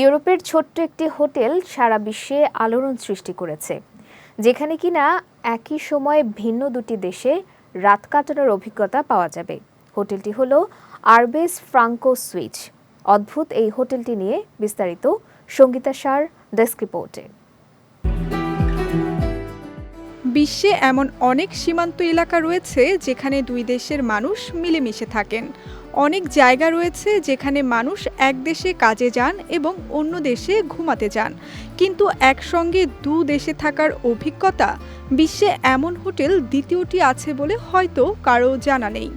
ইউরোপের ছোট্ট একটি হোটেল সারা বিশ্বে আলোড়ন সৃষ্টি করেছে, যেখানে কিনা একই সময়ে ভিন্ন দুটি দেশে রাত কাটানোর অভিজ্ঞতা পাওয়া যাবে। হোটেলটি হল আরবেস ফ্রাঙ্কো সুইচ। অদ্ভুত এই হোটেলটি নিয়ে বিস্তারিত সঙ্গীতা সার, ডেস্ক রিপোর্টে। বিশ্বে এমন অনেক সীমান্ত এলাকা রয়েছে যেখানে দুই দেশের মানুষ মিলেমিশে থাকেন। অনেক জায়গা রয়েছে যেখানে মানুষ এক দেশে কাজে যান এবং অন্য দেশে ঘুমাতে যান। কিন্তু একসঙ্গে দু দেশে থাকার অভিজ্ঞতা, বিশ্বে এমন হোটেল দ্বিতীয়টি আছে বলে হয়তো কারও জানা নেই।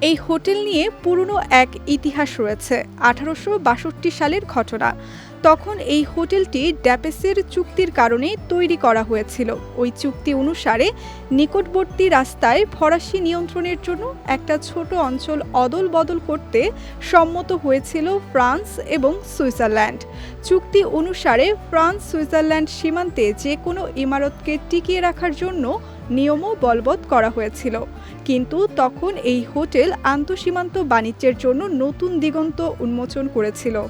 এই হোটেল নিয়ে পুরনো এক ইতিহাস রয়েছে, আঠারোশো বাষট্টি সালের ঘটনা। তখন এই হোটেলটি ড্যাপেসের চুক্তির কারণে তৈরি করা হয়েছিল। ওই চুক্তি অনুসারে নিকটবর্তী রাস্তায় ফরাসি নিয়ন্ত্রণের জন্য একটা ছোট অঞ্চল অদল বদল করতে সম্মত হয়েছিল ফ্রান্স এবং সুইজারল্যান্ড। চুক্তি অনুসারে ফ্রান্স সুইজারল্যান্ড সীমান্তে যে কোনো ইমারতকে টিকিয়ে রাখার জন্য নিয়মও বলবৎ করা হয়েছিল। কিন্তু তখন এই হোটেল আন্তঃসীমান্ত বাণিজ্যের জন্য নতুন দিগন্ত উন্মোচন করেছিল।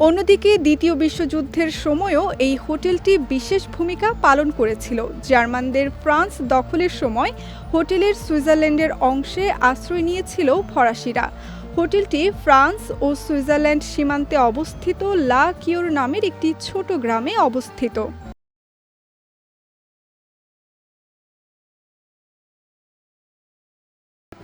অন্যদিকে দ্বিতীয় বিশ্বযুদ্ধের সময়ও এই হোটেলটি বিশেষ ভূমিকা পালন করেছিল। জার্মানদের ফ্রান্স দখলের সময় হোটেলের সুইজারল্যান্ডের অংশে আশ্রয় নিয়েছিল ফরাসিরা। হোটেলটি ফ্রান্স ও সুইজারল্যান্ড সীমান্তে অবস্থিত লা কিওর নামের একটি ছোট গ্রামে অবস্থিত।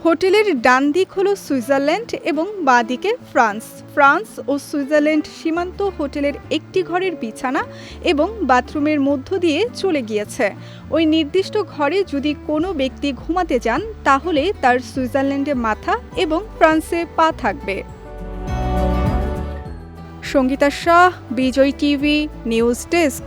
হোটেলের ডান দিক হলো সুইজারল্যান্ড এবং বাঁ দিকে ফ্রান্স। ফ্রান্স ও সুইজারল্যান্ড সীমান্ত হোটেলের একটি ঘরের বিছানা এবং বাথরুমের মধ্য দিয়ে চলে গিয়েছে। ওই নির্দিষ্ট ঘরে যদি কোনো ব্যক্তি ঘুমাতে যান, তাহলে তার সুইজারল্যান্ডে মাথা এবং ফ্রান্সে পা থাকবে। Sangeeta Shah, Vijay TV, news desk.